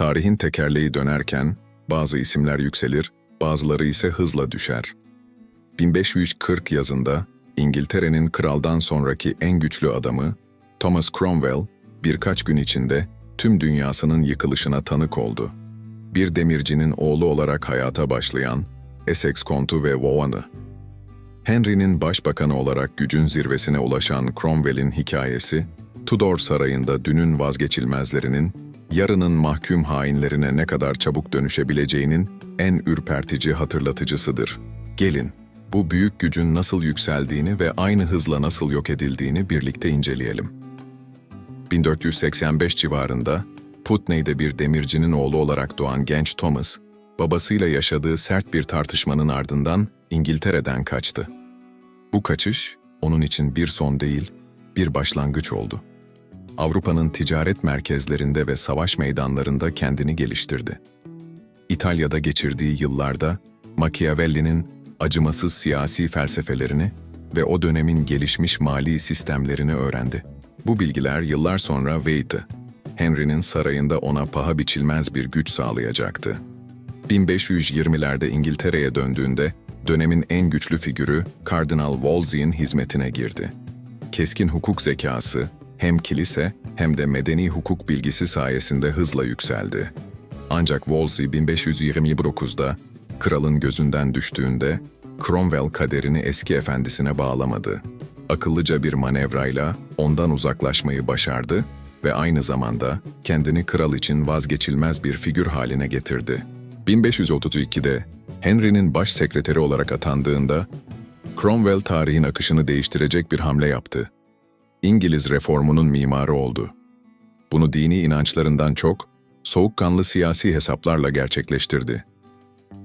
Tarihin tekerleği dönerken bazı isimler yükselir, bazıları ise hızla düşer. 1540 yazında İngiltere'nin kraldan sonraki en güçlü adamı Thomas Cromwell birkaç gün içinde tüm dünyasının yıkılışına tanık oldu. Bir demircinin oğlu olarak hayata başlayan Essex kontu ve Vaughan'ı. Henry'nin başbakanı olarak gücün zirvesine ulaşan Cromwell'in hikayesi, Tudor Sarayı'nda dünün vazgeçilmezlerinin, yarının mahkum hainlerine ne kadar çabuk dönüşebileceğinin en ürpertici hatırlatıcısıdır. Gelin, bu büyük gücün nasıl yükseldiğini ve aynı hızla nasıl yok edildiğini birlikte inceleyelim. 1485 civarında Putney'de bir demircinin oğlu olarak doğan genç Thomas, babasıyla yaşadığı sert bir tartışmanın ardından İngiltere'den kaçtı. Bu kaçış onun için bir son değil, bir başlangıç oldu. Avrupa'nın ticaret merkezlerinde ve savaş meydanlarında kendini geliştirdi. İtalya'da geçirdiği yıllarda Machiavelli'nin acımasız siyasi felsefelerini ve o dönemin gelişmiş mali sistemlerini öğrendi. Bu bilgiler yıllar sonra Wade'ı, Henry'nin sarayında ona paha biçilmez bir güç sağlayacaktı. 1520'lerde İngiltere'ye döndüğünde dönemin en güçlü figürü Kardinal Wolsey'in hizmetine girdi. Keskin hukuk zekası hem kilise hem de medeni hukuk bilgisi sayesinde hızla yükseldi. Ancak Wolsey 1529'da kralın gözünden düştüğünde Cromwell kaderini eski efendisine bağlamadı. Akıllıca bir manevrayla ondan uzaklaşmayı başardı ve aynı zamanda kendini kral için vazgeçilmez bir figür haline getirdi. 1532'de Henry'nin baş sekreteri olarak atandığında Cromwell tarihin akışını değiştirecek bir hamle yaptı. İngiliz reformunun mimarı oldu. Bunu dini inançlarından çok soğukkanlı siyasi hesaplarla gerçekleştirdi.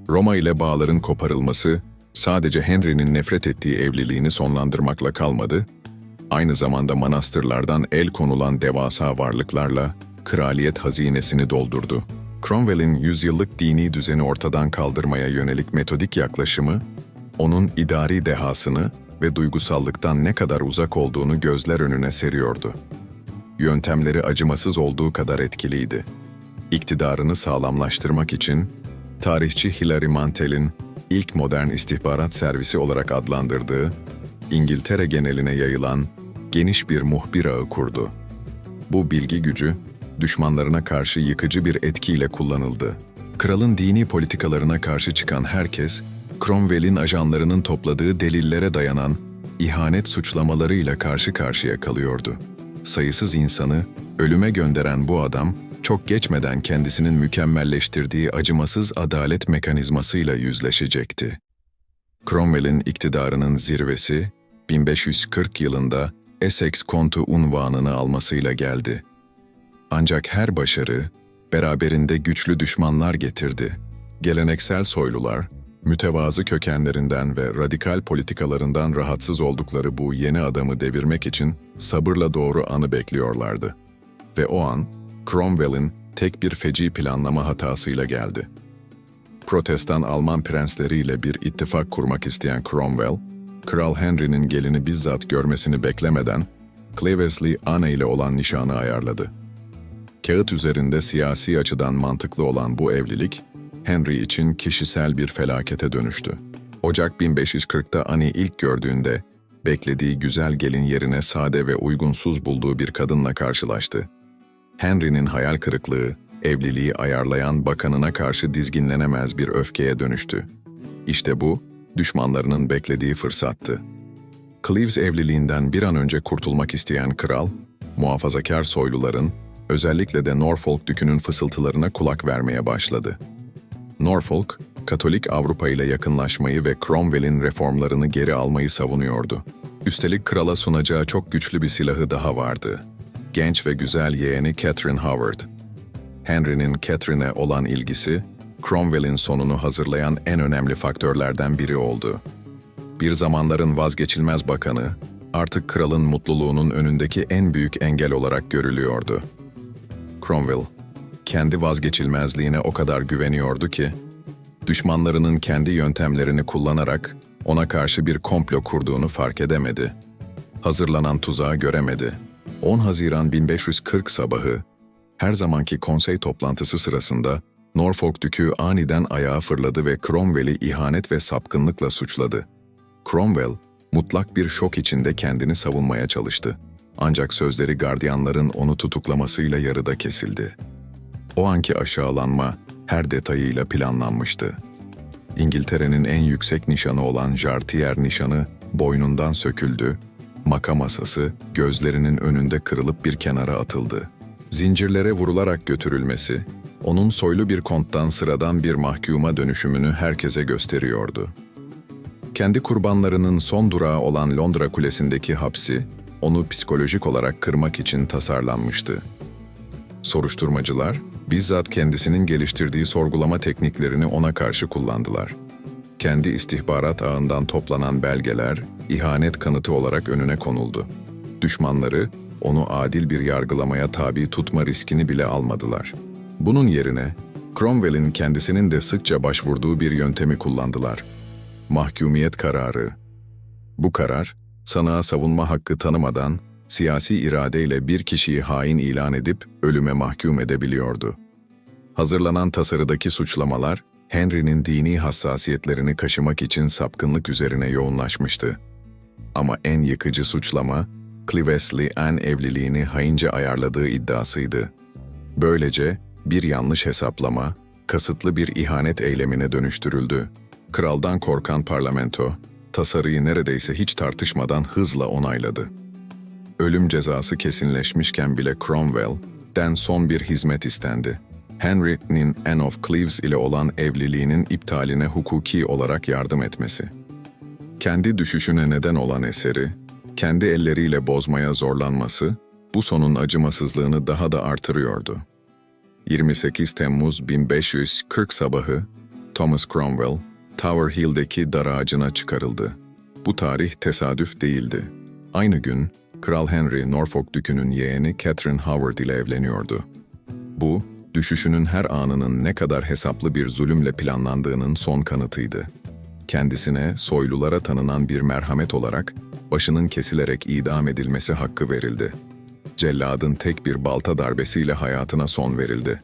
Roma ile bağların koparılması sadece Henry'nin nefret ettiği evliliğini sonlandırmakla kalmadı, aynı zamanda manastırlardan el konulan devasa varlıklarla kraliyet hazinesini doldurdu. Cromwell'in yüzyıllık dini düzeni ortadan kaldırmaya yönelik metodik yaklaşımı, onun idari dehasını ve duygusallıktan ne kadar uzak olduğunu gözler önüne seriyordu. Yöntemleri acımasız olduğu kadar etkiliydi. İktidarını sağlamlaştırmak için, tarihçi Hilary Mantel'in ilk modern istihbarat servisi olarak adlandırdığı, İngiltere geneline yayılan geniş bir muhbir ağı kurdu. Bu bilgi gücü, düşmanlarına karşı yıkıcı bir etkiyle kullanıldı. Kralın dini politikalarına karşı çıkan herkes, Cromwell'in ajanlarının topladığı delillere dayanan ihanet suçlamalarıyla karşı karşıya kalıyordu. Sayısız insanı ölüme gönderen bu adam, çok geçmeden kendisinin mükemmelleştirdiği acımasız adalet mekanizmasıyla yüzleşecekti. Cromwell'in iktidarının zirvesi, 1540 yılında Essex Kontu unvanını almasıyla geldi. Ancak her başarı, beraberinde güçlü düşmanlar getirdi. Geleneksel soylular, mütevazı kökenlerinden ve radikal politikalarından rahatsız oldukları bu yeni adamı devirmek için sabırla doğru anı bekliyorlardı. Ve o an, Cromwell'in tek bir feci planlama hatasıyla geldi. Protestan Alman prensleriyle bir ittifak kurmak isteyen Cromwell, Kral Henry'nin gelini bizzat görmesini beklemeden, Clevesley Anne ile olan nişanı ayarladı. Kağıt üzerinde siyasi açıdan mantıklı olan bu evlilik, Henry için kişisel bir felakete dönüştü. Ocak 1540'ta Annie ilk gördüğünde, beklediği güzel gelin yerine sade ve uygunsuz bulduğu bir kadınla karşılaştı. Henry'nin hayal kırıklığı, evliliği ayarlayan bakanına karşı dizginlenemez bir öfkeye dönüştü. İşte bu, düşmanlarının beklediği fırsattı. Cleves evliliğinden bir an önce kurtulmak isteyen kral, muhafazakar soyluların, özellikle de Norfolk dükünün fısıltılarına kulak vermeye başladı. Norfolk, Katolik Avrupa ile yakınlaşmayı ve Cromwell'in reformlarını geri almayı savunuyordu. Üstelik krala sunacağı çok güçlü bir silahı daha vardı. Genç ve güzel yeğeni Catherine Howard. Henry'nin Catherine'e olan ilgisi, Cromwell'in sonunu hazırlayan en önemli faktörlerden biri oldu. Bir zamanların vazgeçilmez bakanı, artık kralın mutluluğunun önündeki en büyük engel olarak görülüyordu. Cromwell, kendi vazgeçilmezliğine o kadar güveniyordu ki, düşmanlarının kendi yöntemlerini kullanarak ona karşı bir komplo kurduğunu fark edemedi. Hazırlanan tuzağı göremedi. 10 Haziran 1540 sabahı, Her zamanki konsey toplantısı sırasında Norfolk Dükü aniden ayağa fırladı ve Cromwell'i ihanet ve sapkınlıkla suçladı. Cromwell, mutlak bir şok içinde kendini savunmaya çalıştı. Ancak sözleri gardiyanların onu tutuklamasıyla yarıda kesildi. O anki aşağılanma her detayıyla planlanmıştı. İngiltere'nin en yüksek nişanı olan Jartier nişanı boynundan söküldü, maka masası gözlerinin önünde kırılıp bir kenara atıldı. Zincirlere vurularak götürülmesi, onun soylu bir konttan sıradan bir mahkuma dönüşümünü herkese gösteriyordu. Kendi kurbanlarının son durağı olan Londra Kulesi'ndeki hapsi, onu psikolojik olarak kırmak için tasarlanmıştı. Soruşturmacılar, bizzat kendisinin geliştirdiği sorgulama tekniklerini ona karşı kullandılar. Kendi istihbarat ağından toplanan belgeler, ihanet kanıtı olarak önüne konuldu. Düşmanları, onu adil bir yargılamaya tabi tutma riskini bile almadılar. Bunun yerine, Cromwell'in kendisinin de sıkça başvurduğu bir yöntemi kullandılar. Mahkumiyet kararı. Bu karar, sanığa savunma hakkı tanımadan, siyasi iradeyle bir kişiyi hain ilan edip ölüme mahkum edebiliyordu. Hazırlanan tasarıdaki suçlamalar, Henry'nin dini hassasiyetlerini kaşımak için sapkınlık üzerine yoğunlaşmıştı. Ama en yıkıcı suçlama, Clevesley Anne evliliğini haince ayarladığı iddiasıydı. Böylece bir yanlış hesaplama, kasıtlı bir ihanet eylemine dönüştürüldü. Kraldan korkan parlamento, tasarıyı neredeyse hiç tartışmadan hızla onayladı. Ölüm cezası kesinleşmişken bile Cromwell'den son bir hizmet istendi. Henry'nin Anne of Cleves ile olan evliliğinin iptaline hukuki olarak yardım etmesi. Kendi düşüşüne neden olan eseri, kendi elleriyle bozmaya zorlanması, bu sonun acımasızlığını daha da artırıyordu. 28 Temmuz 1540 sabahı, Thomas Cromwell, Tower Hill'deki dar ağacına çıkarıldı. Bu tarih tesadüf değildi. Aynı gün, Kral Henry Norfolk Dükü'nün yeğeni Catherine Howard ile evleniyordu. Bu, düşüşünün her anının ne kadar hesaplı bir zulümle planlandığının son kanıtıydı. Kendisine soylulara tanınan bir merhamet olarak başının kesilerek idam edilmesi hakkı verildi. Celladın tek bir balta darbesiyle hayatına son verildi.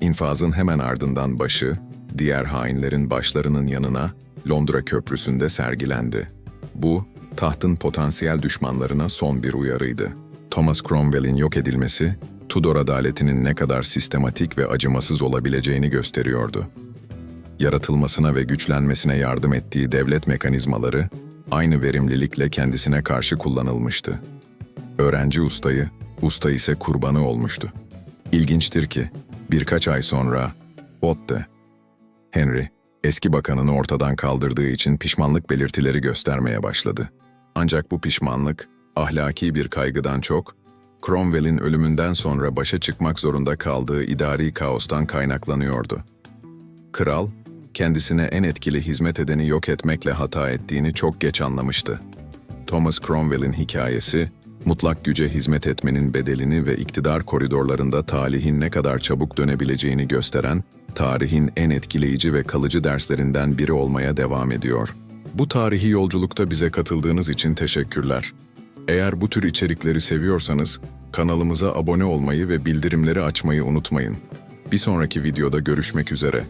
İnfazın hemen ardından başı, diğer hainlerin başlarının yanına Londra Köprüsü'nde sergilendi. Bu, tahtın potansiyel düşmanlarına son bir uyarıydı. Thomas Cromwell'in yok edilmesi, Tudor adaletinin ne kadar sistematik ve acımasız olabileceğini gösteriyordu. Yaratılmasına ve güçlenmesine yardım ettiği devlet mekanizmaları, aynı verimlilikle kendisine karşı kullanılmıştı. Öğrenci ustayı, usta ise kurbanı olmuştu. İlginçtir ki, birkaç ay sonra, Otte, Henry, eski bakanını ortadan kaldırdığı için pişmanlık belirtileri göstermeye başladı. Ancak bu pişmanlık, ahlaki bir kaygıdan çok, Cromwell'in ölümünden sonra başa çıkmak zorunda kaldığı idari kaostan kaynaklanıyordu. Kral, kendisine en etkili hizmet edeni yok etmekle hata ettiğini çok geç anlamıştı. Thomas Cromwell'in hikayesi, mutlak güce hizmet etmenin bedelini ve iktidar koridorlarında talihin ne kadar çabuk dönebileceğini gösteren, tarihin en etkileyici ve kalıcı derslerinden biri olmaya devam ediyor. Bu tarihi yolculukta bize katıldığınız için teşekkürler. Eğer bu tür içerikleri seviyorsanız, kanalımıza abone olmayı ve bildirimleri açmayı unutmayın. Bir sonraki videoda görüşmek üzere.